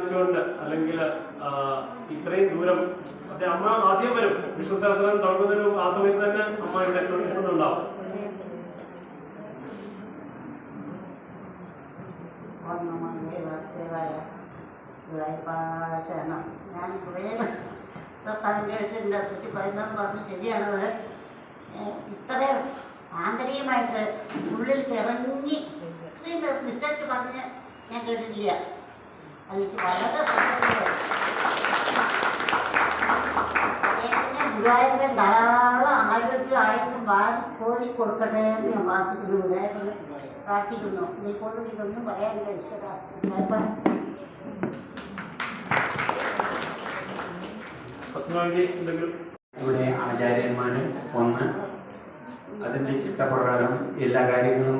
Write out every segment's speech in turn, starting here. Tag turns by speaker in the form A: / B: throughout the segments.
A: ണ്ട് അല്ലെങ്കിൽ ഇത്രയും ദൂരം അതെ അമ്മ ആദ്യം വരും. വിഷ്ണു സഹസ്രം തുടങ്ങുന്നതിന് ആ സമയത്ത് തന്നെ അമ്മ ഇവിടെ എത്തു- എത്തുന്നുണ്ടാവും.
B: ഓം നമോ ദേവായ ശരണം ഞാൻ കുറേ സർക്കാർ കേട്ടിട്ടുണ്ട് കുട്ടി പതിനൊന്ന് പറഞ്ഞു ശരിയാണത് ഏഹ് ഇത്രയും ആന്തരികമായിട്ട് ഉള്ളിൽ ഇറങ്ങി ഇത്രയും വിസ്തരിച്ച് പറഞ്ഞ് ഞാൻ കേട്ടിട്ടില്ല അതിലേക്ക് വളരെ സന്തോഷമായി അദ്ദേഹത്തിന് ഗുരുവായൂരൻ ധാരാളം ആരോഗ്യ ആയുസും വാരി കോരി കൊടുക്കട്ടെ എന്ന് ഞാൻ പ്രാർത്ഥിക്കുന്നു വിനായകന് പ്രാർത്ഥിക്കുന്നു നീ കൊണ്ട് ഇതൊന്നും പറയാനില്ല ഈശ്വര വിനായകൻ.
A: പത്മാവതി എന്തെങ്കിലും
C: ഇവിടെ ആചാര്യന്മാരും വന്ന് അതിൻ്റെ ചിട്ടപ്രകാരം എല്ലാ കാര്യങ്ങളും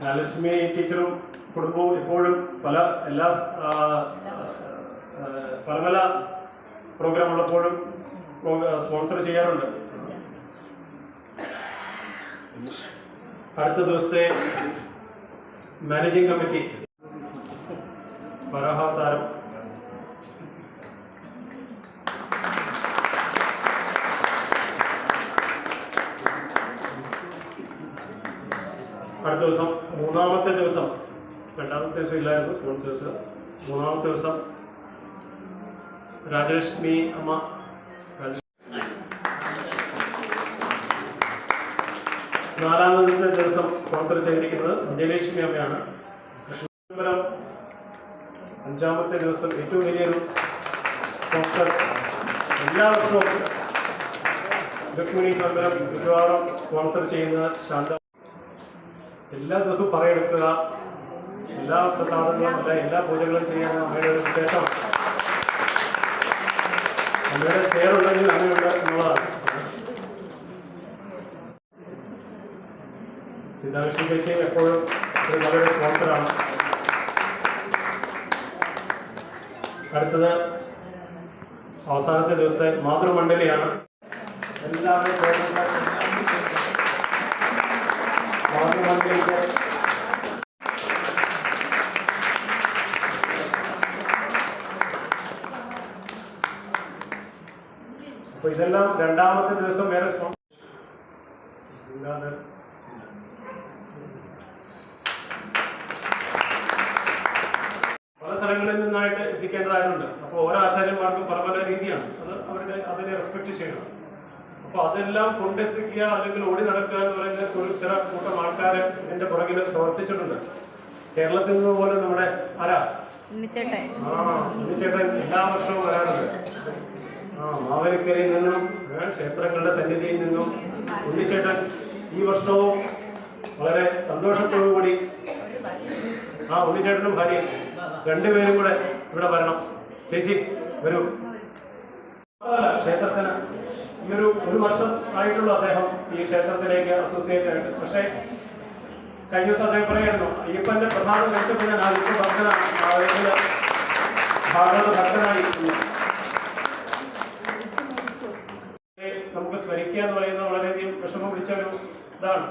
A: ധനലക്ഷ്മി ടീച്ചറും കുടുംബവും എപ്പോഴും പല എല്ലാ പല പല പ്രോഗ്രാം ഉള്ളപ്പോഴും സ്പോൺസർ ചെയ്യാറുണ്ട്. അടുത്ത ദിവസത്തെ മാനേജിംഗ് കമ്മിറ്റി വരാഹാവതാരം അടുത്ത രണ്ടാമത്തെ ദിവസം ഇല്ലായിരുന്നു സ്പോൺസേഴ്സ് മൂന്നാമത്തെ ദിവസം രാജലക്ഷ്മി അമ്മ നാലാമത്തെ ദിവസം സ്പോൺസർ ചെയ്തിരിക്കുന്നത് വിജയലക്ഷ്മി അമ്മയാണ്. കൃഷ്ണപുരം അഞ്ചാമത്തെ ദിവസം ഏറ്റവും വലിയൊരു സ്പോൺസർ എല്ലാ വർഷവും രുക്മിണി സ്വന്തം മിക്കവാറും സ്പോൺസർ ചെയ്യുന്ന ശാന്ത എല്ലാ ദിവസവും പറയെടുക്കുക. എല്ലാ പ്രസാദങ്ങളും അല്ല എല്ലാ പൂജകളും ചെയ്യാൻ അമ്മയുടെ ഒരു വിശേഷമാണ് അമ്മയുടെ പേരുണ്ടെങ്കിൽ അങ്ങനെയുണ്ട് എന്നുള്ളതാണ് സീതാകൃഷ്ണൻ ചേച്ചി എപ്പോഴും ഒരു നല്ലൊരു സ്പോൺസറാണ് അടുത്തത് അവസാനത്തെ ദിവസത്തെ മാതൃമണ്ഡലിയാണ്. എല്ലാവരും മാതൃമണ്ഡലിക്ക് അപ്പൊ ഇതെല്ലാം രണ്ടാമത്തെ ദിവസം വേറെ സ്പോൺസർ പല സ്ഥലങ്ങളിൽ നിന്നായിട്ട് എത്തിക്കേണ്ടതായിട്ടുണ്ട്. അപ്പോൾ ഓരോ ആചാര്യന്മാർക്കും പല പല രീതിയാണ്. അത് അവരുടെ അതിനെ റെസ്പെക്ട് ചെയ്യണം. അപ്പോൾ അതെല്ലാം കൊണ്ടെത്തിക്കുക അല്ലെങ്കിൽ ഓടി നടക്കുക എന്ന് പറയുന്ന ഒരു ചില കൂട്ടം ആൾക്കാരെ ഇതിന്റെ പുറകിൽ പ്രവർത്തിച്ചിട്ടുണ്ട്. കേരളത്തിൽ നിന്ന് പോലും നമ്മുടെ ആരാ?
D: ഉണ്ണിച്ചേട്ടൻ.
A: ആ ഉണ്ണിച്ചേട്ടൻ എല്ലാ വർഷവും വരാറുണ്ട്. മാവേലിക്കരയിൽ നിന്നും ക്ഷേത്രങ്ങളുടെ സന്നിധിയിൽ നിന്നും ഉണ്ണിച്ചേട്ടൻ ഈ വർഷവും വളരെ സന്തോഷത്തോടു കൂടി ആ ഉണ്ണിച്ചേട്ടനും ഭാര്യയും രണ്ടുപേരും കൂടെ ഇവിടെ വരണം. ചേച്ചി വരൂ ക്ഷേത്രത്തിന് ഈ ഒരു ഒരു വർഷം ആയിട്ടുള്ള അദ്ദേഹം ഈ ക്ഷേത്രത്തിലേക്ക് അസോസിയേറ്റ് ആയിട്ട്. പക്ഷേ കഴിഞ്ഞ ദിവസം അദ്ദേഹം പറയായിരുന്നു അയ്യപ്പന്റെ പ്രസാദം കഴിച്ചപ്പോൾ ഞാൻ അയ്യപ്പ ഭക്തനാണ് ഭാഗവത എന്ന്. ഏ, നമുക്ക് സ്മരിക്കുക എന്ന് പറയുന്നത് വളരെയധികം വിഷമം പിടിച്ച ഒരു ഇതാണ്.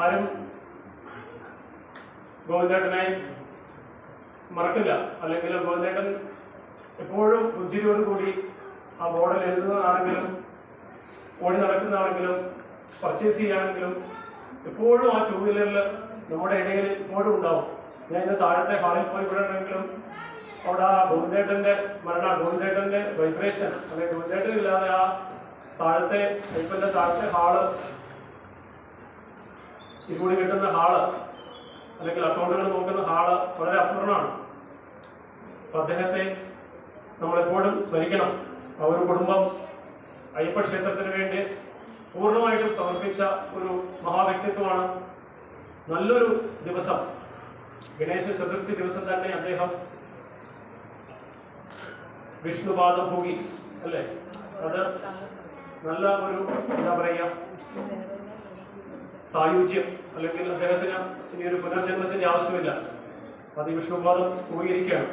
A: ആരും ഗോവിന്ദേട്ടനെ മറക്കില്ല. അല്ലെങ്കിൽ ഗോവിന്ദേട്ടൻ എപ്പോഴും പുഞ്ചിരിയോട് ആ ബോർഡിൽ എഴുതുന്നതാണെങ്കിലും ഓടി നടക്കുന്നതാണെങ്കിലും പർച്ചേസ് ചെയ്യുകയാണെങ്കിലും എപ്പോഴും ആ ടൂ വീലറിൽ നമ്മുടെ ഇടയിൽ എപ്പോഴും ഉണ്ടാവും. ഞാൻ ഇന്ന് താഴത്തെ ഹാളിൽ പോയി വിടണമെങ്കിലും അവിടെ ആ ഗോവിന്ദേട്ടന്റെ സ്മരണ ഗോവിന്ദേട്ടന്റെ വൈബ്രേഷൻ അല്ലെങ്കിൽ ഗോവിന്ദേട്ടൻ ഇല്ലാതെ ആ താഴത്തെ ഹൈപ്പന്റെ താഴത്തെ ഹാൾ. ഇതുകൂടി കിട്ടുന്ന ഹാൾ അല്ലെങ്കിൽ അക്കൗണ്ടുകൾ നോക്കുന്ന ഹാൾ വളരെ അപൂർണമാണ്. അപ്പൊ അദ്ദേഹത്തെ നമ്മളെപ്പോഴും സ്മരിക്കണം. ആ ഒരു കുടുംബം അയ്യപ്പ ക്ഷേത്രത്തിന് വേണ്ടി പൂർണമായിട്ടും സമർപ്പിച്ച ഒരു മഹാവ്യക്തിത്വമാണ്. നല്ലൊരു ദിവസം. ഗണേശ ചതുർത്ഥി ദിവസം തന്നെ അദ്ദേഹം വിഷ്ണുപാദഭൂമി അല്ലേ? അത് നല്ല ഒരു എന്താ പറയുക സായുജ്യം അല്ലെങ്കിൽ അദ്ദേഹത്തിന് ഇനി ഒരു പുനർജന്മത്തിന്റെ ആവശ്യമില്ല. അത് ഈ വിഷ്ണുപാദം ഭൂഗിയിരിക്കുകയാണ്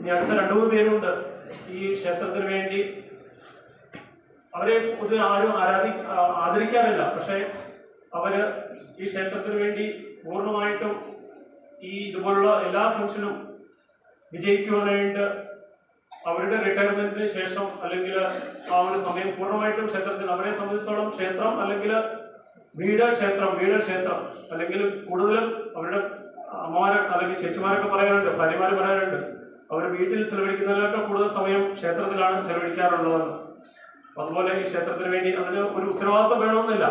A: ഇനി അടുത്ത രണ്ടു മൂന്ന് പേരുണ്ട്. ഈ ക്ഷേത്രത്തിന് വേണ്ടി അവരെ പൊതുവെ ആരും ആരാധി ആദരിക്കാറില്ല. പക്ഷേ അവർ ഈ ക്ഷേത്രത്തിന് വേണ്ടി പൂർണമായിട്ടും ഈ ഇതുപോലുള്ള എല്ലാ ഫംഗ്ഷനും വിജയിക്കുവാനായിട്ട് അവരുടെ റിട്ടയർമെന്റിന് ശേഷം അല്ലെങ്കിൽ ആ ഒരു സമയം പൂർണമായിട്ടും ക്ഷേത്രത്തിന് അവരെ സംബന്ധിച്ചോളം ക്ഷേത്രം അല്ലെങ്കിൽ വീട് ക്ഷേത്രം വീട് ക്ഷേത്രം അല്ലെങ്കിൽ കൂടുതലും അവരുടെ അമ്മമാരെ അല്ലെങ്കിൽ ചേച്ചിമാരൊക്കെ പറയാറുണ്ട് ഭാര്യമാര് പറയാറുണ്ട് അവർ വീട്ടിൽ ചെലവഴിക്കുന്നതിലൊക്കെ കൂടുതൽ സമയം ക്ഷേത്രത്തിലാണ് ചെലവഴിക്കാറുള്ളതെന്ന്. അതുപോലെ ഈ ക്ഷേത്രത്തിന് വേണ്ടി അതിന് ഒരു ഉത്തരവാദിത്വം വേണമെന്നില്ല.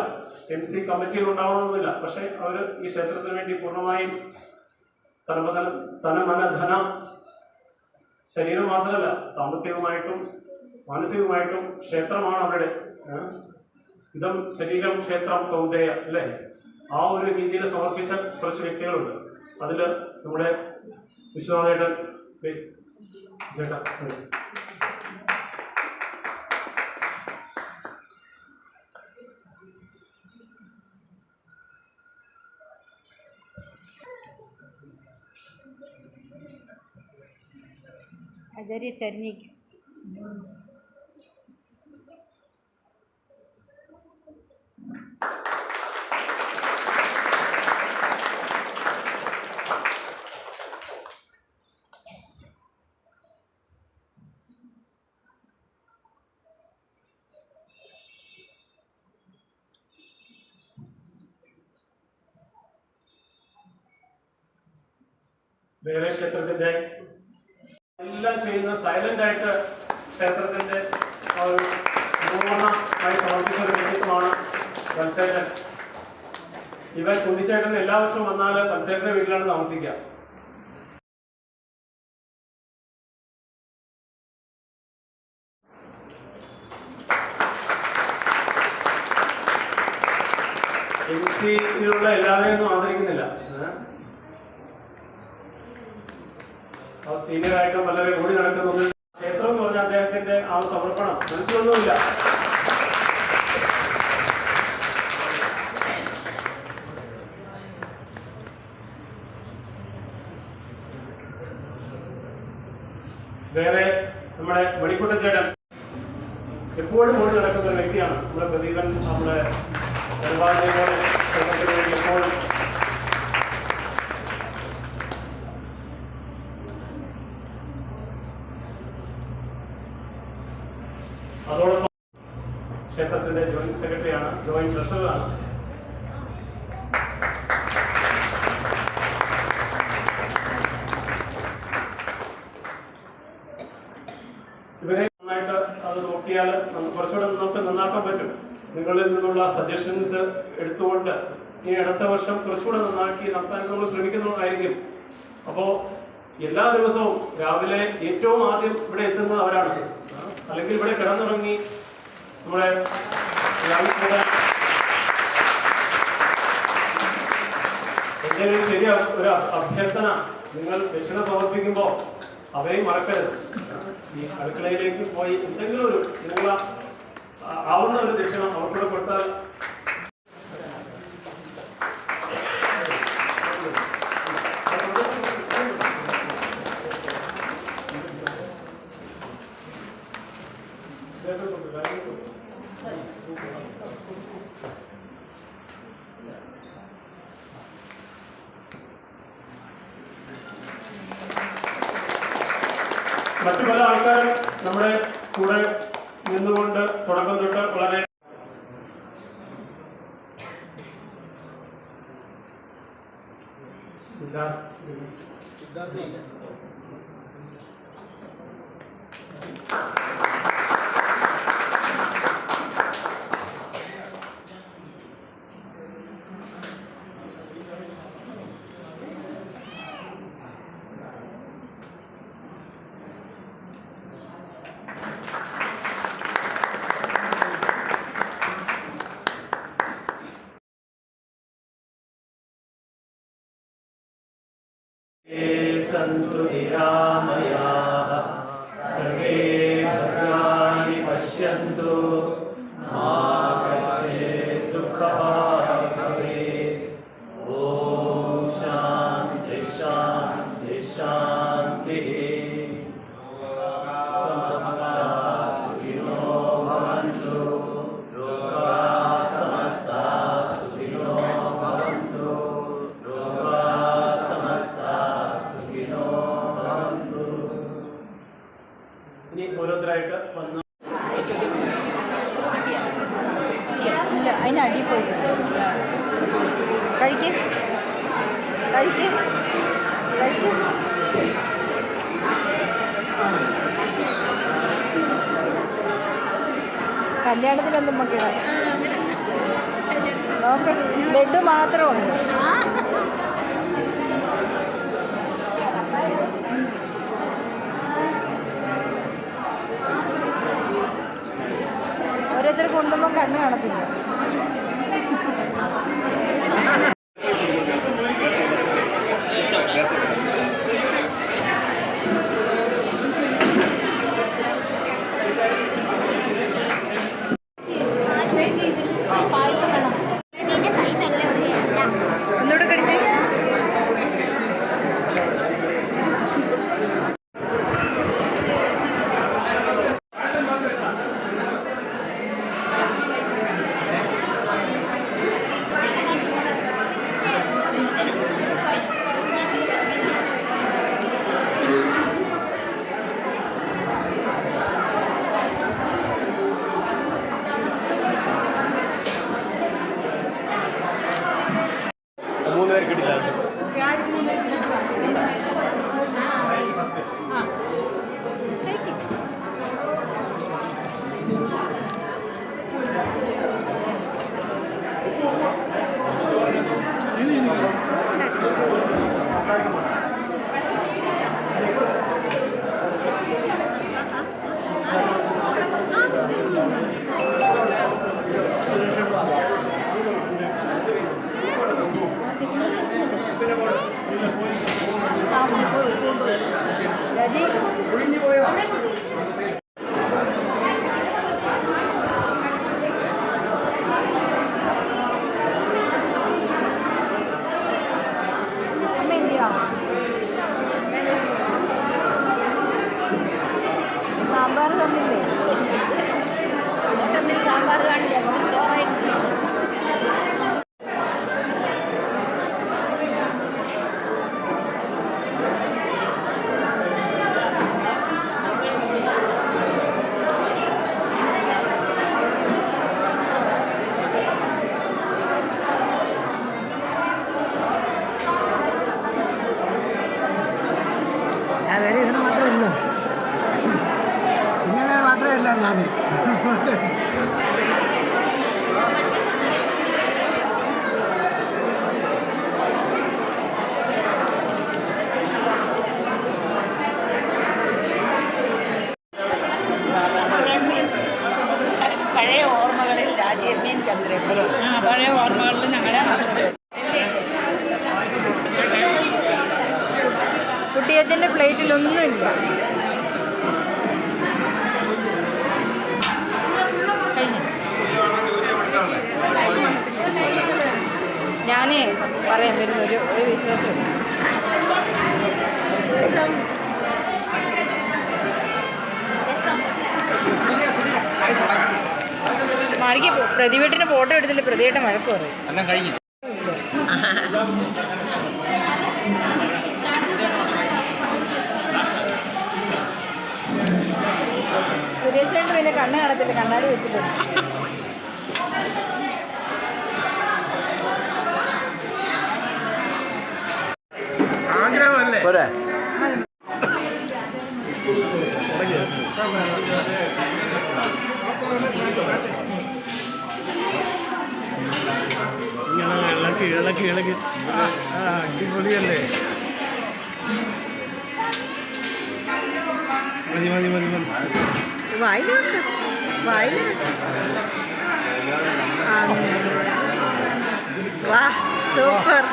A: എം സി കമ്മിറ്റിയിൽ ഉണ്ടാവണമെന്നില്ല. പക്ഷെ അവർ ഈ ക്ഷേത്രത്തിന് വേണ്ടി പൂർണമായും തനമന തനമന ധന ശരീരം മാത്രമല്ല സാമ്പത്തികമായിട്ടും മാനസികമായിട്ടും ക്ഷേത്രമാണ് അവരുടെ? ഇതം ശരീരം ക്ഷേത്രം കൗന്ദയ അല്ലേ? ആ ഒരു രീതിയിൽ സമർപ്പിച്ച കുറച്ച് വ്യക്തികളുണ്ട്. അതിൽ നമ്മുടെ വിശ്വനാഥേട്ടൻ പ്ലീസ് ചേട്ടാ ഉം.
D: ആചാര്യ ചരിഞ്ഞിക്ക്
A: വേറെ ക്ഷേത്രത്തിന്റെ എല്ലാം ചെയ്യുന്ന സൈലന്റ് ആയിട്ട് ക്ഷേത്രത്തിന്റെ ആ ഒരു പൂർണമായി സമർപ്പിച്ച ഒരു വ്യക്തിത്വമാണ് വത്സേട്ടൻ ഇവൻ കുന്നിച്ചേട്ടൻ എല്ലാ വർഷവും വന്നാൽ വത്സേട്ടന്റെ വീട്ടിലാണ് താമസിക്കുക. എം സിയിലുള്ള എല്ലാവരെയും ഒന്നും ആദരിക്കുന്നില്ല ഏ? ആ സീനിയർ ആയിട്ട് വളരെ ഓടി നടക്കുന്നത് ക്ഷേത്രം എന്ന് പറഞ്ഞ അദ്ദേഹത്തിന്റെ ആ സമർപ്പണം മനസ്സിലൊന്നുമില്ല. വേറെ നമ്മുടെ മണിക്കുട്ടച്ചേട്ടൻ എപ്പോഴും ഓടി നടക്കുന്ന ഒരു വ്യക്തിയാണ്. നമ്മുടെ പ്രദീപൻ നമ്മുടെ പരിപാടികളോട് എപ്പോഴും അതോടൊപ്പം ക്ഷേത്രത്തിന്റെ ജോയിന്റ് സെക്രട്ടറിയാണ് ജോയിന്റ് ട്രഷററാണ് ഇവരെ അത് നോക്കിയാൽ നമുക്ക് കുറച്ചുകൂടെ നമുക്ക് നന്നാക്കാൻ പറ്റും. നിങ്ങളിൽ നിന്നുള്ള സജഷൻസ് എടുത്തുകൊണ്ട് ഈ അടുത്ത വർഷം കുറച്ചുകൂടെ നന്നാക്കി നടത്താൻ നമ്മൾ ശ്രമിക്കുന്നതായിരിക്കും അപ്പോൾ എല്ലാ ദിവസവും രാവിലെ ഏറ്റവും ആദ്യം ഇവിടെ എത്തുന്നത് അവരാണ് അല്ലെങ്കിൽ ഇവിടെ കിടന്നുറങ്ങി നമ്മുടെ രാവിലെ എന്തെങ്കിലും ശരി ഒരു അഭ്യർത്ഥന. നിങ്ങൾ ദക്ഷിണ സമർപ്പിക്കുമ്പോൾ അവരെയും മറക്കരുത്. ഈ അടുക്കളയിലേക്ക് പോയി എന്തെങ്കിലും ഒരു നിങ്ങൾ ആവുന്ന ഒരു ദക്ഷിണം അവർക്കൂടെ കൊടുത്താൽ നമ്മുടെ കൂടെ നിന്നുകൊണ്ട് തുടക്കം തൊട്ട് വളരെ സിദ്ധാർത്ഥ. അതിന് അടി പോയി. കഴിക്ക്. കഴിക്ക്. കഴിക്ക്. കല്യാണത്തിനൊന്നും മക്കളെ നോക്ക് ബെഡ് മാത്രമുണ്ട്. ഓരോരുത്തർ കൊണ്ടുമ്പോൾ കണ്ണ് കാണത്തില്ല.
D: Thank you.
A: പഴയ ഓർമ്മകളിൽ രാജേന്ദ്രൻ ചന്ദ്രൻ.
E: ആ പഴയ ഓർമ്മകളിൽ ഞങ്ങളുടെ
A: കുട്ടിയച്ഛന്റെ പ്ലേറ്റിലൊന്നുമില്ല. കഴിഞ്ഞു? ഞാനേ പറയാൻ വരുന്നൊരു ഒരു വിശ്വാസം മാറിക്ക് വീട്ടിന് ഫോട്ടോ എടുത്തില്ല. പ്രതിയുടെ മഴക്ക് പറയും. സുരേഷ് പിന്നെ കണ്ണ് കാണത്തില്ല. കണ്ണാടി വെച്ചിട്ടുണ്ട്
F: ആഗ്രഹമല്ലേ? ഇളക്കി ഇളക്കി ആ അടിപൊളിയല്ലേ? മതി മതി മതി മതി.
A: വായിലുണ്ട് വായിലുണ്ട്. വാ സൂപ്പർ.